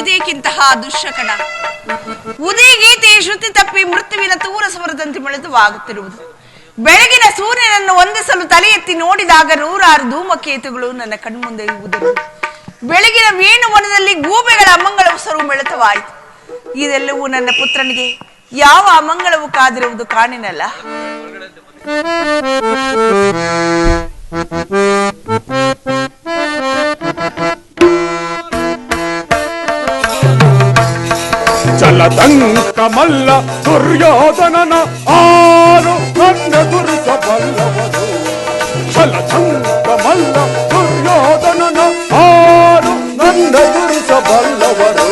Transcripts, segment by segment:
ಇದಕ್ಕಿಂತಹ ದುಶ್ಶಕನ? ಉದಯ ಗೀತೆಯ ಶ್ರುತಿ ತಪ್ಪಿ ಮೃತ್ಯುವಿನ ತೂರ ಸ್ವರದಂತೆ ಮೆಳೆದುವಾಗುತ್ತಿರುವುದು ಬೆಳಗಿನ ಸೂರ್ಯನನ್ನು ಒಂದಿಸಲು ತಲೆ ಎತ್ತಿ ನೋಡಿದಾಗ ನೂರಾರು ಧೂಮಕೇತುಗಳು ನನ್ನ ಕಣ್ಮುಂದೆ ಇರುವುದರು ಬೆಳಗಿನ ವೇಣುವನದಲ್ಲಿ ಗೂಬೆಗಳ ಅಮಂಗಳ ಉಸರು ಮೆಳೆತವಾಯಿತು. ಇದೆಲ್ಲವೂ ನನ್ನ ಪುತ್ರನಿಗೆ, ಯಾವ ಅಮಂಗಳವು ಕಾದಿರುವುದು ಕಾಣಿನಲ್ಲ. ಜಲದಂಕ ಮಲ್ಲ ದುರ್ಯೋಧನನ ಆರು ನನ್ನ ಗುರುಸಬಲ್ಲವರು ಜಲದಂಕ ಮಲ್ಲ ದುರ್ಯೋಧನನ ಆರು ನನ್ನ ಗುರುಸಬಲ್ಲವರು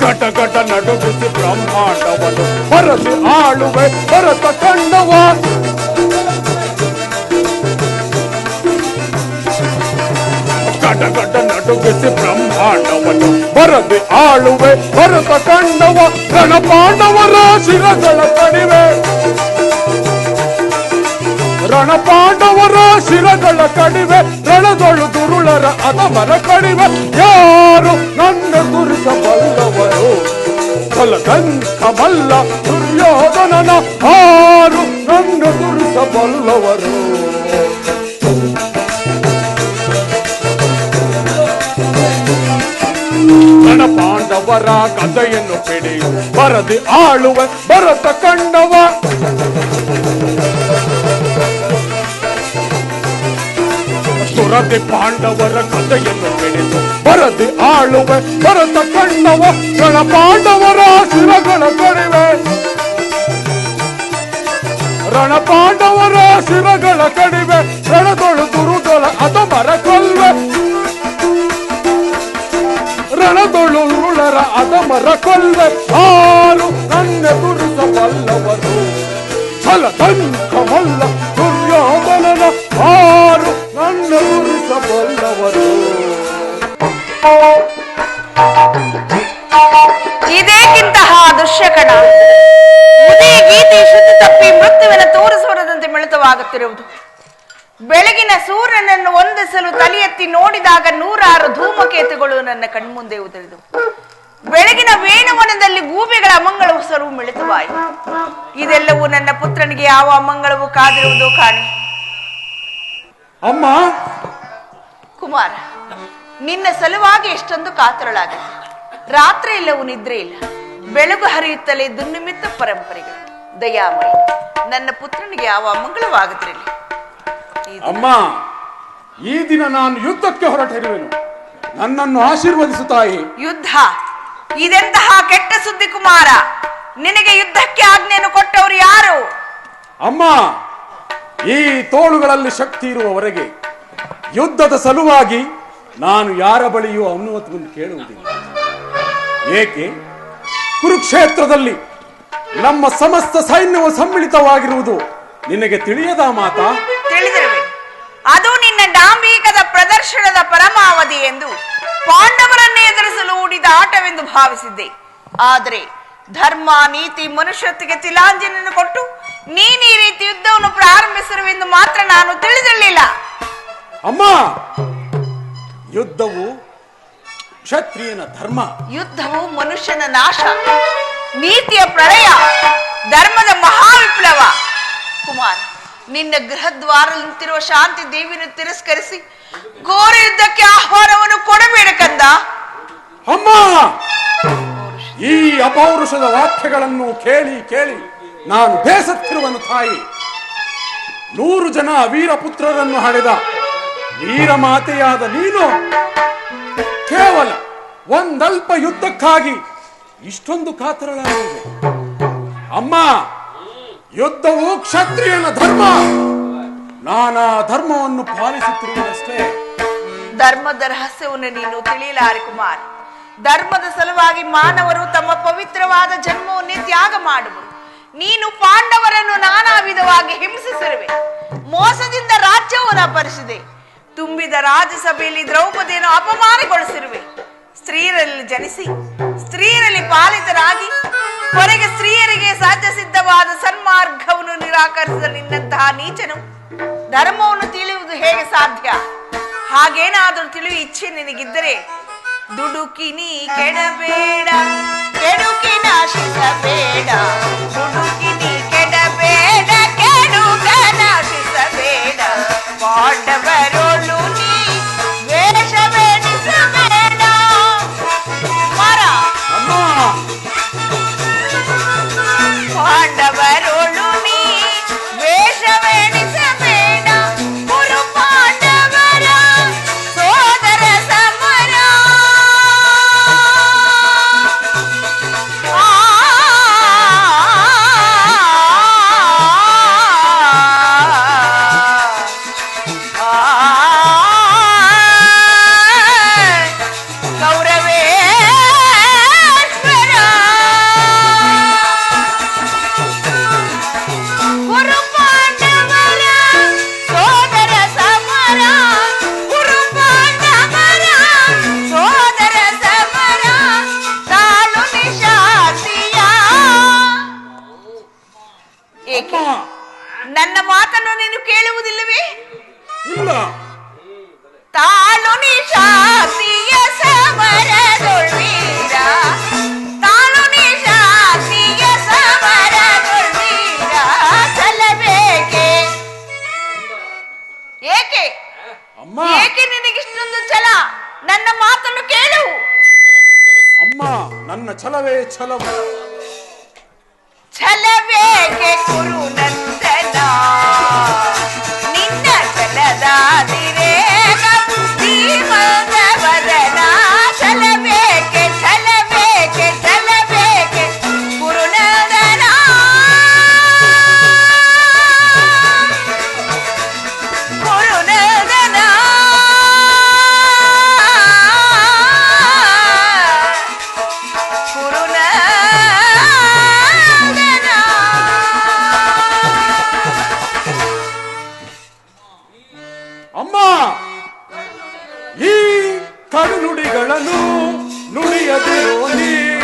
ಘಟ ಘಟ ನಡುಗಿಸಿ ಬ್ರಹ್ಮಾಂಡವನು ಬರಸಿ ಆಳುವೆ ಭರತ ಕಂಡವ ಗಡ ಗಡ ನಡುಗಿಸಿ ಬ್ರಹ್ಮಾಂಡವನ್ನು ಬರದೆ ಆಳುವೆ, ಭರತ ಕಂಡವ ರಣಪಾಂಡವರ ಶಿರಗಳ ಕಡಿವೆ ರಣಪಾಂಡವರ ಶಿರಗಳ ಕಡಿವೆ ರಣದೊಳು ದುರುಳರ ಅದಮರ ಕಡಿವೆ ಯಾರು ನನ್ನ ಗುರುತಬಲ್ಲವರು ಫಲದಂಕ ಮಲ್ಲ ದುರ್ಯೋಧನನ ಹಾರು ನನ್ನ ದುರಿಸಬಲ್ಲವರು ಪಾಂಡವರ ಕಥೆಯನ್ನು ಪಿಡಿಯು ಬರದೆ ಆಳುವ, ಭರತ ಕಂಡವ. ಸುರದೆ ಪಾಂಡವರ ಕಥೆಯನ್ನು ಪಿಡಿದು ಬರದೆ ಆಳುವ, ಭರತ ಕಂಡವ. ಗಣ ಪಾಂಡವರ ಶಿರಗಳ ಕಡಿವೆ. ರಣ ಪಾಂಡವರ ಶಿರಗಳ ಕಡಿವೆ. ರಣದೊಳು ದುರುದೊಳ ಅದ ಮರ ಕೊಲ್ವೆ. ರಣದೊಳು ಉರುಳರ ಅದಮರ ಕೊಲ್ಲ ಆರು ನನ್ನ ಗುರುಸಬಲ್ಲವರು ಛಲ ಮಲ್ಲ ದುರ್ಯೋಧನನ ಹಾರು ನನ್ನ ಗುರುಸಬಲ್ಲವರು ಇದೇಕ್ಕಿಂತಹ ದುಶ್ಯಕಣ ಗೀತೆ ಶುದ್ಧ ತಪ್ಪಿ ಮೃತ್ಯುವಿನ ತೋರಿಸುವುದಂತೆ ಮಿಳಿತವಾಗುತ್ತಿರುವುದು. ಬೆಳಗಿನ ಸೂರ್ಯನನ್ನು ಒಂದಿಸಲು ತಲೆ ಎತ್ತಿ ನೋಡಿದಾಗ ನೂರಾರು ಧೂಮಕೇತುಗಳು ನನ್ನ ಕಣ್ಮುಂದೆ ಉದುರಿದವು. ಬೆಳಗಿನ ವೇಣುವನದಲ್ಲಿ ಗೂಬೆಗಳ ಅಮಂಗಳವು ಉಸರು ಮಿಳಿತವಾಯಿತು. ಇದೆಲ್ಲವೂ ನನ್ನ ಪುತ್ರನಿಗೆ ಯಾವ ಅಮಂಗಳವು ಕಾದಿರುವುದು ಕಾಣಿ. ಅಮ್ಮ! ಕುಮಾರ ನಿನ್ನ ಸಲುವಾಗಿ ಎಷ್ಟೊಂದು ಕಾತರಳಾಗಿದೆ ರಾತ್ರಿ ಇಲ್ಲವೂ ನಿದ್ರೆ ಇಲ್ಲ. ಬೆಳಗು ಹರಿಯುತ್ತಲೇ ದುನ್ನಿಮಿತ್ತ ಪರಂಪರೆಗಳು. ದಯಾಮಯ ನನ್ನ ಪುತ್ರನಿಗೆ ಯಾವ ಅಮಂಗಳವಾಗುತ್ತಿರಲಿ ಅಮ್ಮ ಈ ದಿನ ನಾನು ಯುದ್ಧಕ್ಕೆ ಹೊರಟಿರುವೆನು. ನನ್ನನ್ನು ಆಶೀರ್ವದಿಸು ತಾಯಿ. ಯುದ್ಧ? ಇದೆಂತಹ ಕೆಟ್ಟ ಸುದ್ದಿ ಕುಮಾರ? ನಿನಗೆ ಯುದ್ಧಕ್ಕೆ ಆಜ್ಞೆಯನ್ನು ಕೊಟ್ಟವರು ಯಾರು? ಅಮ್ಮ ಈ ತೋಳುಗಳಲ್ಲಿ ಶಕ್ತಿ ಇರುವವರೆಗೆ ಯುದ್ಧದ ಸಲುವಾಗಿ ನಾನು ಯಾರ ಬಳಿಯೂ ಅನ್ನುವಂತ ಕೇಳುವುದಿಲ್ಲ. ಏಕೆ? ಕುರುಕ್ಷೇತ್ರದಲ್ಲಿ ನಮ್ಮ ಸಮಸ್ತ ಸೈನ್ಯವು ಸಮ್ಮಿಳಿತವಾಗಿರುವುದು ನಿನಗೆ ತಿಳಿಯದ ಮಾತಾ? ಡಾಂಬೀಕದ ಪ್ರದರ್ಶನದ ಪರಮಾವಧಿ ಎಂದು ಪಾಂಡವರನ್ನೇ ಎದುರಿಸಲು ಹೂಡಿದ ಆಟವೆಂದು ಭಾವಿಸಿದ್ದೆ. ಆದರೆ ಧರ್ಮ ನೀತಿ ಮನುಷ್ಯತ್ವಕ್ಕೆ ತಿಲಾಂಜಲಿಯನ್ನು ಕೊಟ್ಟು ನೀನು ಈ ರೀತಿ ಯುದ್ಧವನ್ನು ಪ್ರಾರಂಭಿಸಿರುವೆಂದು ಮಾತ್ರ ನಾನು ತಿಳಿದಿರಲಿಲ್ಲ. ಅಮ್ಮ! ಯುದ್ಧವು ಕ್ಷತ್ರಿಯನ ಧರ್ಮ. ಯುದ್ಧವು ಮನುಷ್ಯನ ನಾಶ ನೀತಿಯ ಪ್ರಳಯ ಧರ್ಮದ ಮಹಾ ವಿಪ್ಲವ ಕುಮಾರ್ ನಿನ್ನ ಗೃಹದ್ವಾರ ನಿಂತಿರುವ ಶಾಂತಿ ದೇವಿಯನ್ನು ತಿರಸ್ಕರಿಸಿ ಘೋರ ಯುದ್ಧಕ್ಕೆ ಆಹ್ವಾನವನ್ನು ಕೊಡಬೇಡ ಕಂದ. ಅಮ್ಮ! ಈ ಅಪೌರುಷದ ವಾಕ್ಯಗಳನ್ನು ಕೇಳಿ ಕೇಳಿ ನಾನು ಬೇಸತ್ತಿರುವನು ತಾಯಿ. ನೂರು ಜನ ವೀರ ಪುತ್ರರನ್ನು ಹಡೆದ. ವೀರ ಮಾತೆಯಾದ ನೀನು? ಕೇವಲ ಒಂದಲ್ಪ ಯುದ್ಧಕ್ಕಾಗಿ ಇಷ್ಟೊಂದು ಕಾತರಳಾಗಿದೆ. ಅಮ್ಮ, ಯುದ್ಧವು ಕ್ಷತ್ರಿಯನ ಧರ್ಮ. ನಾನಾ ಧರ್ಮವನ್ನು ಪಾಲಿಸುತ್ತಿರುವುದಷ್ಟೇ. ಧರ್ಮದ ರಹಸ್ಯವನ್ನು ನೀನು ತಿಳಿಯಲಾರೆ ಕುಮಾರ್. ಧರ್ಮದ ಸಲುವಾಗಿ ಮಾನವರು ತಮ್ಮ ಪವಿತ್ರವಾದ ಜನ್ಮವನ್ನೇ ತ್ಯಾಗ ಮಾಡುವರು. ನೀನು ಪಾಂಡವರನ್ನು ನಾನಾ ವಿಧವಾಗಿ ಹಿಂಸಿಸಿರುವೆ. ಮೋಸದಿಂದ ರಾಜ್ಯವನ್ನು ಅಪರಿಸಿದೆ ತುಂಬಿದ ರಾಜ್ಯಸಭೆಯಲ್ಲಿ ದ್ರೌಪದಿಯನ್ನು ಅಪಮಾನಗೊಳಿಸಿರುವೆ. ಸ್ತ್ರೀಯರಲ್ಲಿ ಜನಿಸಿ ಸ್ತ್ರೀಯರಲ್ಲಿ ಪಾಲಿತರಾಗಿ, ಹೊರಗೆ ಸ್ತ್ರೀಯರಿಗೆ ಸಾಧ್ಯಸಿದ್ಧವಾದ ಸಿದ್ಧವಾದ ಸನ್ಮಾರ್ಗವನ್ನು ನಿರಾಕರಿಸಿದ ನಿನ್ನಂತಹ ನೀಚನು ಧರ್ಮವನ್ನು ತಿಳಿಯುವುದು ಹೇಗೆ ಸಾಧ್ಯ? ಹಾಗೇನಾದರೂ ತಿಳಿಯುವ ಇಚ್ಛೆ ನಿನಗಿದ್ದರೆ ದುಡುಕಿನಿ ಕೆಡಬೇಡ. ಕೆಡುಕಿನ ಶಿಸಬೇಡ. ದುಡುಕಿನಿ ಕೆಡಬೇಡ. ಕೆಡುಕ ನಾಶಿಸಬೇಡ ಪಾಂಡವರೊಳು ಮಾತನ್ನು ನೀನು ಕೇಳುವುದಿಲ್ಲವೇ? ಇಲ್ಲ. ತಾಳು ನಿಶಾತಿಯ ಸಮರದೊಳ್ವೀರ. ತಾಳು ನಿಶಾತಿಯ ಸಮರದೊಳ್ವೀರ. ಚಲಬೇಕೆ ಏಕೆ? ಅಮ್ಮ. ಏಕೆ ನಿನಗಿಷ್ಟೊಂದು ಛಲ? ನನ್ನ ಮಾತನ್ನು ಕೇಳು. ಅಮ್ಮ ನನ್ನ ಛಲವೇ ಛಲವು. ಛಲಬೇಕೆ ಕುರು ನಂದನ? holy.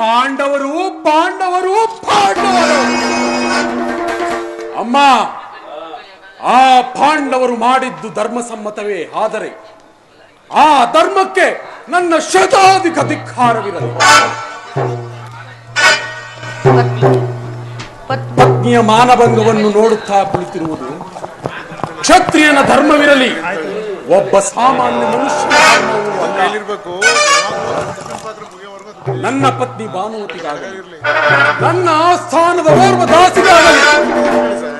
ಪಾಂಡವರು ಪಾಂಡವರು ಪಾಂಡವರು. ಅಮ್ಮ, ಆ ಪಾಂಡವರು ಮಾಡಿದ್ದು ಧರ್ಮಸಮ್ಮತವೇ? ಆದರೆ ಆ ಧರ್ಮಕ್ಕೆ ನನ್ನ ಶತಾಧಿಕ ಧಿಕ್ಕಾರವಿರಲಿ. ಪತ್ನಿಯ ಮಾನಭಂಗವನ್ನು ನೋಡುತ್ತಾ ಕುಳಿತಿರುವುದು ಕ್ಷತ್ರಿಯನ ಧರ್ಮವಿರಲಿ. ಒಬ್ಬ ಸಾಮಾನ್ಯ ಮನುಷ್ಯ. ನನ್ನ ಪತ್ನಿ ಭಾನುಮತಿಗಾಗಲಿ ನನ್ನ ಆಸ್ಥಾನದ ಓರ್ವ ದಾಸಿಗಾಗಲಿ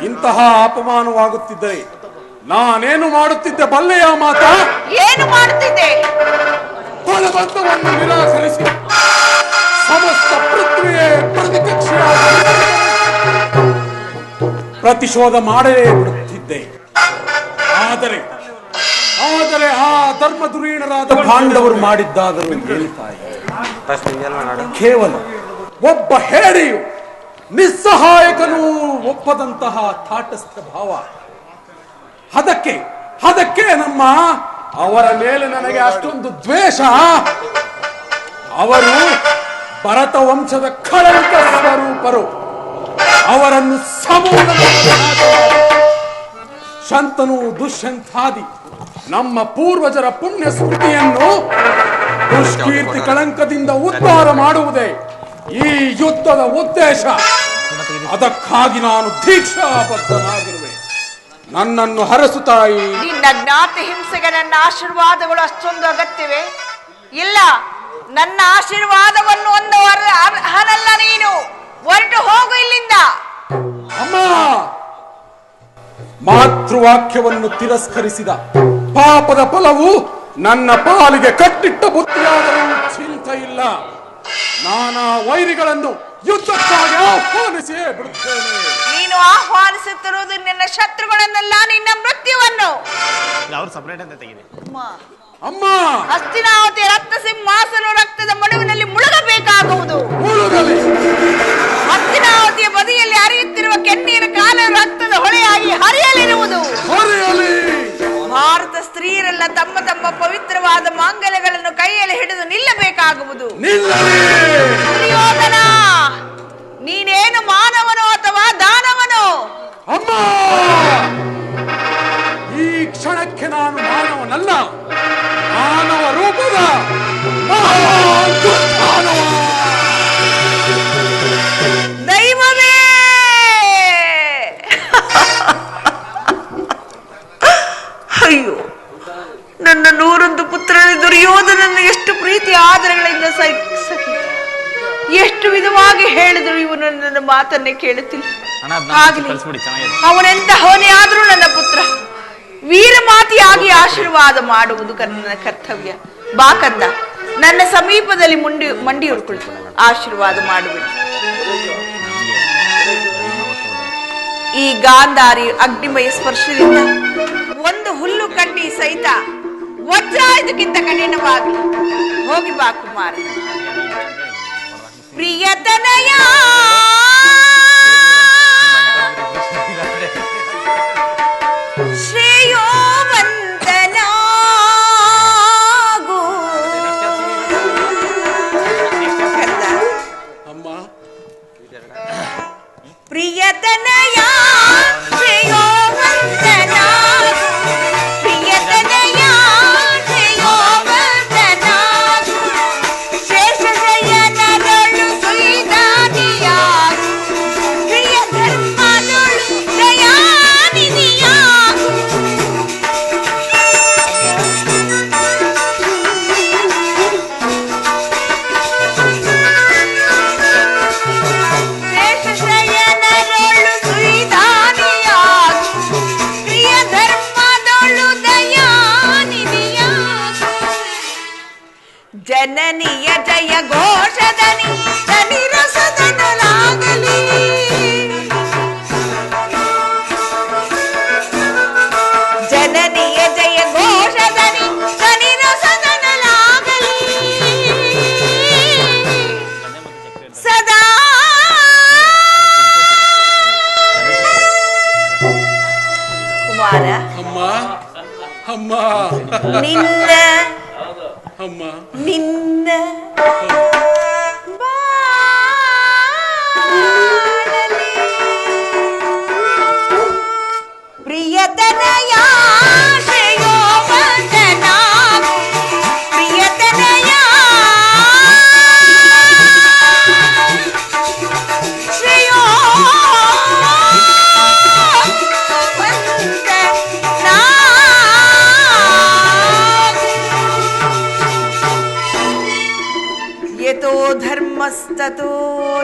ಇಂತಹ ಅಪಮಾನವಾಗುತ್ತಿದ್ದರೆ ನಾನೇನು ಮಾಡುತ್ತಿದ್ದೆ? ಬಲ್ಲೆಯ ಮಾತ? ಏನು ಮಾಡುತ್ತಿದ್ದೆ? ಬಲವಂತವನ್ನು ನಿರಾಕರಿಸಿ ಸಮಸ್ತ ಪೃಥ್ವಿಯೇ ಪ್ರತಿಪಕ್ಷಿಯಾಗಿ ಪ್ರತಿಶೋಧ ಮಾಡಲೇ ಬಿಡುತ್ತಿದ್ದೆ ಆದರೆ ಆದರೆ ಆ ಧರ್ಮ ದುರೀಣರಾದ ಪಾಂಡವರು ಮಾಡಿದ್ದಾದರೂ ಹೇಳ್ತಾ ಕೇವಲ ಒಬ್ಬ ಹೇಡಿಯು ನಿಸ್ಸಹಾಯಕನು ಒಪ್ಪದಂತಹ ತಾಟಸ್ಥ ಭಾವ. ಅದಕ್ಕೆ ಅದಕ್ಕೆ ನಮ್ಮ ಅವರ ಮೇಲೆ ನನಗೆ ಅಷ್ಟೊಂದು ದ್ವೇಷ. ಅವರು ಭರತ ವಂಶದ ಕಳಂಕ ಸ್ವರೂಪರು ಅವರನ್ನು ಸಮೂಹ ಶಂತನು ದುಷ್ಯಂತಾದಿ ನಮ್ಮ ಪೂರ್ವಜರ ಪುಣ್ಯ ಸ್ಮೃತಿಯನ್ನು ದುಷ್ಕೀರ್ತಿ ಕಳಂಕದಿಂದ ಉದ್ಧಾರ ಮಾಡುವುದೇ ಈ ಯುದ್ಧದ ಉದ್ದೇಶ. ಅದಕ್ಕಾಗಿ ನಾನು ದೀಕ್ಷಾಬದ್ಧನಾಗಿರುವೆ. ನನ್ನನ್ನು ಹರಸು ತಾಯಿ ನಿನ್ನ ಜ್ಞಾತಿ ಹಿಂಸೆಗೆ ನನ್ನ ಆಶೀರ್ವಾದಗಳು ಅಷ್ಟೊಂದು ಅಗತ್ಯವೆ? ಇಲ್ಲ ನನ್ನ ಆಶೀರ್ವಾದವನ್ನು ಒಂದು ಅರ್- ಅರ್ಹನಲ್ಲ ನೀನು. ಹೊರಟು ಹೋಗು ಇಲ್ಲಿಂದ. ಅಮ್ಮ! ಮಾತೃವಾಕ್ಯವನ್ನು ತಿರಸ್ಕರಿಸಿದ. ಪಾಪದ ಫಲವು ನನ್ನ ಪಾಲಿಗೆ ಕಟ್ಟಿಟ್ಟ ಬುದ್ಧಿಯಾದರೂ ಚಿಂತ ಇಲ್ಲ. ನಾನಾ ವೈರಿಗಳನ್ನು ಯುದ್ಧಕ್ಕಾಗಿ ಆಹ್ವಾನಿಸಿಯೇ ಬಿಡುತ್ತೇನೆ. ನೀನು ಆಹ್ವಾನಿಸುತ್ತಿರುವುದು ನಿನ್ನ ಶತ್ರುಗಳನ್ನೆಲ್ಲ ನಿನ್ನ ಮೃತ್ಯುವನ್ನು. ಅವ್ರು ಸಪ್ರೇಟ್ ಅಂತ ತೆಗಿದೆ ಅಮ್ಮ. ಹಸ್ತಿನಾವತಿ ರಕ್ತ ಸಿಂಹಾಸನ ರಕ್ತದ ಮಡುವಿನಲ್ಲಿ ಮುಳುಗಬೇಕಾಗುವುದು. ಮುಳುಗಲಿ. ಹಸ್ತಿನಾವತಿಯ ಬದಿಯಲ್ಲಿ ಹರಿಯುತ್ತಿರುವ ಕೆನ್ನೀರ ಕಾಲ ರಕ್ತದ ಹೊಳೆಯಾಗಿ ಹರಿಯಲಿರುವುದು. ಹೊರೆಯಲಿ. ಭಾರತ ಸ್ತ್ರೀಯರೆಲ್ಲ ತಮ್ಮ ತಮ್ಮ ಪವಿತ್ರವಾದ ಮಾಂಗಲ್ಯಗಳನ್ನು ಕೈಯಲ್ಲಿ ಹಿಡಿದು ನಿಲ್ಲಬೇಕಾಗುವುದು. ದುರ್ಯೋಧನ ನೀನೇನು ಮಾನವನೋ ಅಥವಾ ದಾನವನೋ? ಅಮ್ಮ! ಈ ಕ್ಷಣಕ್ಕೆ ನಾನು ಮಾನವನಲ್ಲ ಮಾನವ ರೂಪದ ಮಹಾನ್ ನನ್ನ ಮಾತನ್ನೇ ಕೇಳುತ್ತಿಲ್ಲ. ಅವನೆಂತ ಅವನೆಂತಹವನೇ ಆದ್ರೂ ನನ್ನ ಪುತ್ರ. ವೀರಮಾತಿಯಾಗಿ ಆಶೀರ್ವಾದ ಮಾಡುವುದು ನನ್ನ ಕರ್ತವ್ಯ. ಬಾಕಂದ ನನ್ನ ಸಮೀಪದಲ್ಲಿ ಮುಂಡಿ ಮಂಡಿ ಕುಳಿತು ಆಶೀರ್ವಾದ ಮಾಡುವುದು ಈ ಗಾಂಧಾರಿ ಅಗ್ನಿಮಯ ಸ್ಪರ್ಶದಿಂದ ಒಂದು ಹುಲ್ಲು ಕಟ್ಟಿ ಸಹಿತ ವಜ್ರಾಯುಧಕ್ಕಿಂತ ಕಠಿಣವಾಗಿ ಹೋಗಿ ಬಾ ಕುಮಾರ. ಪ್ರಿಯತನಯ!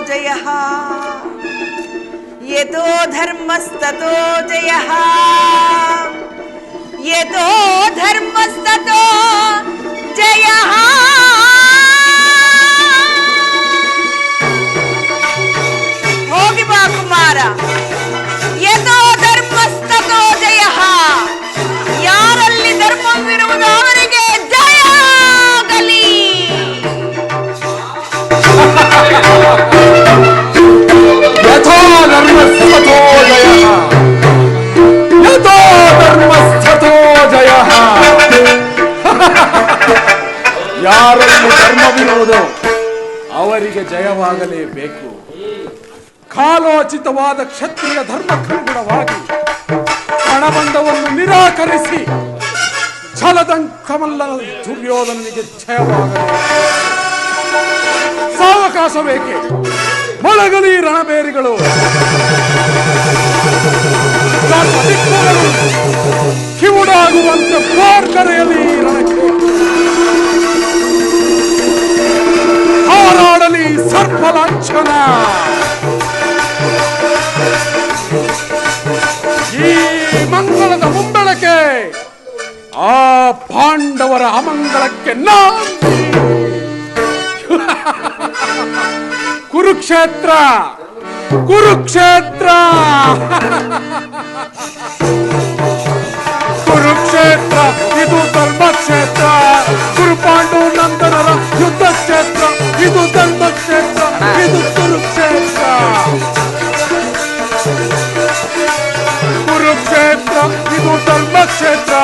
जयः। जय तो धर्मस्ततो जयः। यतो ಯಾರಲ್ಲಿ ಧರ್ಮವಿರುವುದು ಅವರಿಗೆ ಜಯವಾಗಲೇಬೇಕು. ಕಾಲೋಚಿತವಾದ ಕ್ಷತ್ರಿಯ ಧರ್ಮಕ್ಕನುಗುಣವಾಗಿ ಹಣಬಂಧವನ್ನು ನಿರಾಕರಿಸಿ ಛಲದಂಕಮಲ್ಲ ದುರ್ಯೋಧನನಿಗೆ ಜಯವಾಗಬೇಕು ಸಾವಕಾಶ ಬೇಕೆ? ಮೊಳಗಲಿ ರಣಬೇರಿಗಳು. ಕಿವುಡಾಗುವಂತೆ ಪಾರ್ಕರೆಯಲಿ ರಣಕ್ಕೆ. ಹಾರಾಡಲಿ ಸರ್ಪಲಾಂಛನ ಈ ಮಂಗಳದ ಮುಂಬೆಳಕೆ ಆ ಪಾಂಡವರ ಅಮಂಗಳಕ್ಕೆ ನಾಂದಿ ಕುರುಕ್ಷೇತ್ರ ಕುರುಕ್ಷೇತ್ರ ಕುರುಕ್ಷೇತ್ರ ಇದು ಧರ್ಮಕ್ಷೇತ್ರ ಕುರುಪಾಂಡು ನಂದನರ ಯುದ್ಧ ಕ್ಷೇತ್ರ ಇದು ಧರ್ಮಕ್ಷೇತ್ರ ಇದು ಕುರುಕ್ಷೇತ್ರ ಕುರುಕ್ಷೇತ್ರ ಇದು ಧರ್ಮಕ್ಷೇತ್ರ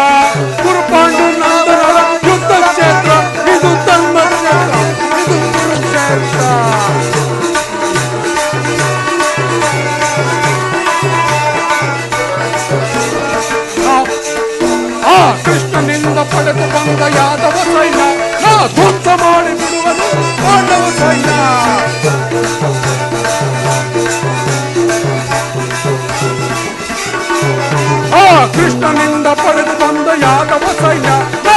ಕುರುಪಾಂಡು ನಂದನರ ಯುದ್ಧ ಕ್ಷೇತ್ರ ಇದು ಧರ್ಮಕ್ಷೇತ್ರ ಇದು ಕುರುಕ್ಷೇತ್ರ ಆ- ಆ ಕೃಷ್ಣನಿಂದ ಪಡೆದು ಬಂದ ಯಾದವ ಸೈನ್ಯ ನಾ ಧ್ವಂಸ ಮಾಡಿ ಬಿಡುವನು ಪಾಂಡವ ಸೈನ್ಯ ಆ ಕೃಷ್ಣನಿಂದ ಪಡೆದು ಬಂದ ಯಾದವ ಸೈನ್ಯ ನಾ